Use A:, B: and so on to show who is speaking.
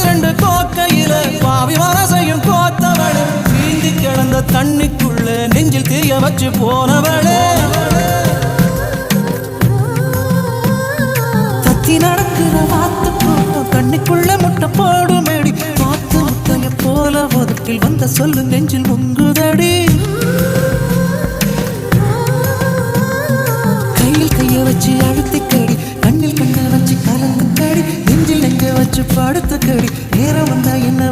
A: இரண்டு கோக்கையில பாவி மனசையும் கோத்தவளே. நீந்தி கிடந்த தண்ணிக்குள்ள நெஞ்சில் தீய வச்சு போனவளே. தத்தி நடக்கிற வாத்து கூட்டம் கண்ணுக்குள்ள முட்டை போடுமேடி. பார்த்து முத்தைய போல ஒதுக்கில் வந்த சொல்லு நெஞ்சில் முங்குதடி கையில் கைய வச்சு அழுத்தி கடி கண்ணில் கண்ணை வச்சு கலந்து கடி வச்சு படுத்து கடி நேரம் வந்தா என்ன